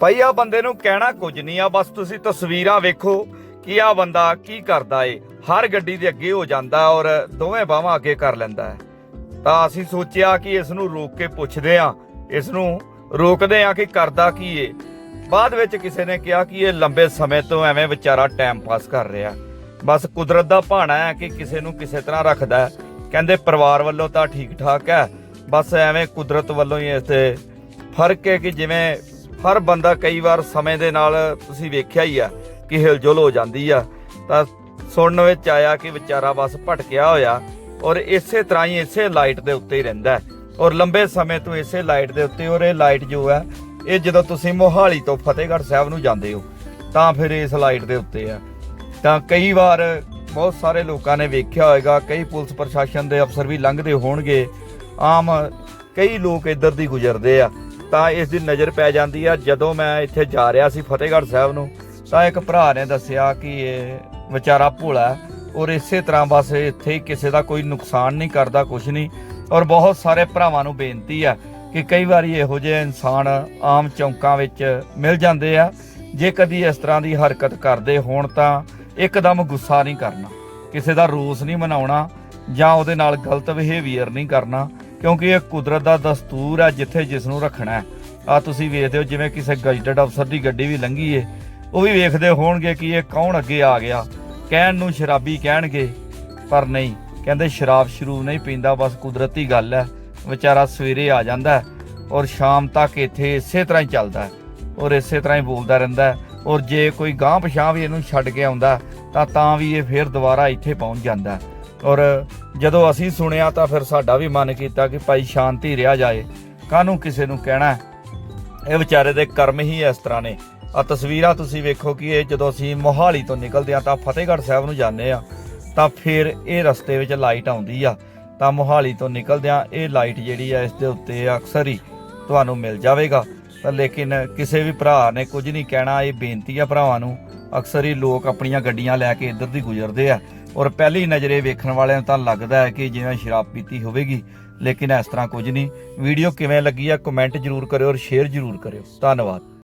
ਭਾਈ ਆ ਬੰਦੇ ਨੂੰ ਕਹਿਣਾ ਕੁਝ ਨਹੀਂ ਆ, ਬਸ ਤੁਸੀਂ ਤਸਵੀਰਾਂ ਵੇਖੋ ਕਿ ਆ ਬੰਦਾ ਕੀ ਕਰਦਾ ਏ। ਹਰ ਗੱਡੀ ਦੇ ਅੱਗੇ ਹੋ ਜਾਂਦਾ ਔਰ ਦੋਵੇਂ ਬਾਹਾਂ ਅੱਗੇ ਕਰ ਲੈਂਦਾ ਹੈ। ਤਾਂ ਅਸੀਂ ਸੋਚਿਆ ਕਿ ਇਸ ਨੂੰ ਰੋਕ ਕੇ ਪੁੱਛਦੇ ਆ ਇਸ ਨੂੰ ਰੋਕਦੇ ਆ ਕਿ ਕਰਦਾ ਕੀ ਏ। ਬਾਅਦ ਵਿੱਚ ਕਿਸੇ ਨੇ ਕਿਹਾ ਕਿ ਇਹ ਲੰਬੇ ਸਮੇਂ ਤੋਂ ਐਵੇਂ ਵਿਚਾਰਾ ਟਾਈਮ ਪਾਸ ਕਰ ਰਿਹਾ। ਬਸ ਕੁਦਰਤ ਦਾ ਭਾਣਾ ਹੈ ਕਿ ਕਿਸੇ ਨੂੰ ਕਿਸੇ ਤਰ੍ਹਾਂ ਰੱਖਦਾ ਹੈ। ਕਹਿੰਦੇ ਪਰਿਵਾਰ ਵੱਲੋਂ ਤਾਂ ਠੀਕ ਠਾਕ ਹੈ। ਬਸ ਐਵੇਂ ਕੁਦਰਤ ਵੱਲੋਂ ਹੀ ਇਸ ਤੇ ਫ਼ਰਕ ਹੈ ਕਿ ਜਿਵੇਂ ਹਰ ਬੰਦਾ ਕਈ ਵਾਰ ਸਮੇਂ ਦੇ ਨਾਲ ਤੁਸੀਂ ਵੇਖਿਆ ਹੀ ਆ ਕਿ ਹਿਲਜੁਲ ਹੋ ਜਾਂਦੀ ਆ। ਤਾਂ ਸੁਣਨ ਵਿੱਚ ਆਇਆ ਕਿ ਵਿਚਾਰਾ ਬਸ ਭਟਕਿਆ ਹੋਇਆ ਔਰ ਇਸੇ ਤਰ੍ਹਾਂ ਹੀ ਇਸੇ ਲਾਈਟ ਦੇ ਉੱਤੇ ਹੀ ਰਹਿੰਦਾ ਔਰ ਲੰਬੇ ਸਮੇਂ ਤੋਂ ਇਸੇ ਲਾਈਟ ਦੇ ਉੱਤੇ ਔਰ ਇਹ ਲਾਈਟ ਜੋ ਹੈ, ਇਹ ਜਦੋਂ ਤੁਸੀਂ ਮੋਹਾਲੀ ਤੋਂ ਫਤਿਹਗੜ੍ਹ ਸਾਹਿਬ ਨੂੰ ਜਾਂਦੇ ਹੋ, ਤਾਂ ਫਿਰ ਇਸ ਲਾਈਟ ਦੇ ਉੱਤੇ ਆ। ਤਾਂ ਕਈ ਵਾਰ ਬਹੁਤ ਸਾਰੇ ਲੋਕਾਂ ਨੇ ਵੇਖਿਆ ਹੋਵੇਗਾ ਕਈ ਪੁਲਿਸ ਪ੍ਰਸ਼ਾਸਨ ਦੇ ਅਫਸਰ ਵੀ ਲੰਘਦੇ ਹੋਣਗੇ। ਆਮ ਕਈ ਲੋਕ ਇੱਧਰ ਦੀ ਗੁਜ਼ਰਦੇ ਆ। ਤਾਂ ਇਸ ਦੀ ਨਜ਼ਰ ਪੈ ਜਾਂਦੀ ਆ। ਜਦੋਂ ਮੈਂ ਇੱਥੇ ਜਾ ਰਿਹਾ ਸੀ ਫਤਿਹਗੜ੍ਹ ਸਾਹਿਬ ਨੂੰ, ਤਾਂ ਇੱਕ ਭਰਾ ਨੇ ਦੱਸਿਆ ਕਿ ਇਹ ਵਿਚਾਰਾ ਭੋਲਾ ਔਰ ਇਸੇ ਤਰ੍ਹਾਂ ਬਸ ਇੱਥੇ ਕਿਸੇ ਦਾ ਕੋਈ ਨੁਕਸਾਨ ਨਹੀਂ ਕਰਦਾ, ਕੁਛ ਨਹੀਂ। ਔਰ ਬਹੁਤ ਸਾਰੇ ਭਰਾਵਾਂ ਨੂੰ ਬੇਨਤੀ ਆ ਕਿ ਕਈ ਵਾਰੀ ਇਹੋ ਜਿਹੇ ਇਨਸਾਨ ਆਮ ਚੌਂਕਾਂ ਵਿੱਚ ਮਿਲ ਜਾਂਦੇ ਆ। ਜੇ ਕਦੀ ਇਸ ਤਰ੍ਹਾਂ ਦੀ ਹਰਕਤ ਕਰਦੇ ਹੋਣ ਤਾਂ ਇੱਕਦਮ ਗੁੱਸਾ ਨਹੀਂ ਕਰਨਾ, ਕਿਸੇ ਦਾ ਰੋਸ ਨਹੀਂ ਮਨਾਉਣਾ ਜਾਂ ਉਹਦੇ ਨਾਲ ਗਲਤ ਬਿਹੇਵੀਅਰ ਨਹੀਂ ਕਰਨਾ। ਕਿਉਂਕਿ ਇਹ ਕੁਦਰਤ ਦਾ ਦਸਤੂਰ ਹੈ ਜਿੱਥੇ ਜਿਸ ਨੂੰ ਰੱਖਣਾ ਹੈ। ਆ ਤੁਸੀਂ ਵੇਖਦੇ ਹੋ ਜਿਵੇਂ ਕਿਸੇ ਗਜਟਡ ਅਫਸਰ ਦੀ ਗੱਡੀ ਵੀ ਲੰਘੀ ਏ। ਉਹ ਵੀ ਵੇਖਦੇ ਹੋਣਗੇ ਕਿ ਇਹ ਕੌਣ ਅੱਗੇ ਆ ਗਿਆ। ਕਹਿਣ ਨੂੰ ਸ਼ਰਾਬੀ ਕਹਿਣਗੇ, ਪਰ ਨਹੀਂ। ਕਹਿੰਦੇ ਸ਼ਰਾਬ ਸ਼ਰੂਬ ਨਹੀਂ ਪੀਂਦਾ, ਬਸ ਕੁਦਰਤੀ ਗੱਲ ਹੈ। ਵਿਚਾਰਾ ਸਵੇਰੇ ਆ ਜਾਂਦਾ ਔਰ ਸ਼ਾਮ ਤੱਕ ਇੱਥੇ ਇਸੇ ਤਰ੍ਹਾਂ ਹੀ ਚੱਲਦਾ ਔਰ ਇਸੇ ਤਰ੍ਹਾਂ ਹੀ ਬੋਲਦਾ ਰਹਿੰਦਾ ਔਰ ਜੇ ਕੋਈ ਗਾਂਹ ਪਛਾਂ ਵੀ ਇਹਨੂੰ ਛੱਡ ਕੇ ਆਉਂਦਾ ਤਾਂ ਤਾਂ ਵੀ ਇਹ ਫੇਰ ਦੁਬਾਰਾ ਇੱਥੇ ਪਹੁੰਚ ਜਾਂਦਾ ਔਰ ਜਦੋਂ ਅਸੀਂ ਸੁਣਿਆ ਤਾਂ ਫਿਰ ਸਾਡਾ ਵੀ ਮਨ ਕੀਤਾ ਕਿ ਭਾਈ ਸ਼ਾਂਤੀ ਰਿਹਾ ਜਾਏ। ਕਾਹਨੂੰ ਕਿਸੇ ਨੂੰ ਕਹਿਣਾ ਇਹ ਵਿਚਾਰੇ ਦੇ ਕਰਮ ਹੀ ਇਸ ਤਰ੍ਹਾਂ ਨੇ। ਆ ਤਸਵੀਰਾਂ ਤੁਸੀਂ ਵੇਖੋ ਕਿ ਇਹ ਜਦੋਂ ਅਸੀਂ ਮੋਹਾਲੀ ਤੋਂ ਨਿਕਲਦੇ ਆ ਤਾਂ ਫਤਿਹਗੜ੍ਹ ਸਾਹਿਬ ਨੂੰ ਜਾਂਦੇ ਆ ਤਾਂ ਫਿਰ ਇਹ ਰਸਤੇ ਵਿੱਚ ਲਾਈਟ ਆਉਂਦੀ ਆ। ਤਾਂ ਮੋਹਾਲੀ ਤੋਂ ਨਿਕਲਦੇ ਆ ਇਹ ਲਾਈਟ ਜਿਹੜੀ ਆ ਇਸ ਦੇ ਉੱਤੇ ਅਕਸਰ ਹੀ ਤੁਹਾਨੂੰ ਮਿਲ ਜਾਵੇਗਾ। ਤਾਂ ਲੇਕਿਨ ਕਿਸੇ ਵੀ ਭਰਾ ਨੇ ਕੁਝ ਨਹੀਂ ਕਹਿਣਾ, ਇਹ ਬੇਨਤੀ ਆ ਭਰਾਵਾਂ ਨੂੰ, ਅਕਸਰ ਹੀ ਲੋਕ ਆਪਣੀਆਂ ਗੱਡੀਆਂ ਲੈ ਕੇ ਇੱਧਰ ਦੀ ਗੁਜ਼ਰਦੇ ਆ। ਔਰ ਪਹਿਲੀ ਨਜ਼ਰੇ ਵੇਖਣ ਵਾਲਿਆਂ ਨੂੰ ਤਾਂ ਲੱਗਦਾ ਹੈ ਕਿ ਜਿਵੇਂ ਸ਼ਰਾਬ ਪੀਤੀ ਹੋਵੇਗੀ, ਲੇਕਿਨ ਇਸ ਤਰ੍ਹਾਂ ਕੁਝ ਨਹੀਂ। ਵੀਡੀਓ ਕਿਵੇਂ ਲੱਗੀ ਆ ਕਮੈਂਟ ਜਰੂਰ ਕਰਿਓ ਔਰ ਸ਼ੇਅਰ ਜਰੂਰ ਕਰਿਓ। ਧੰਨਵਾਦ।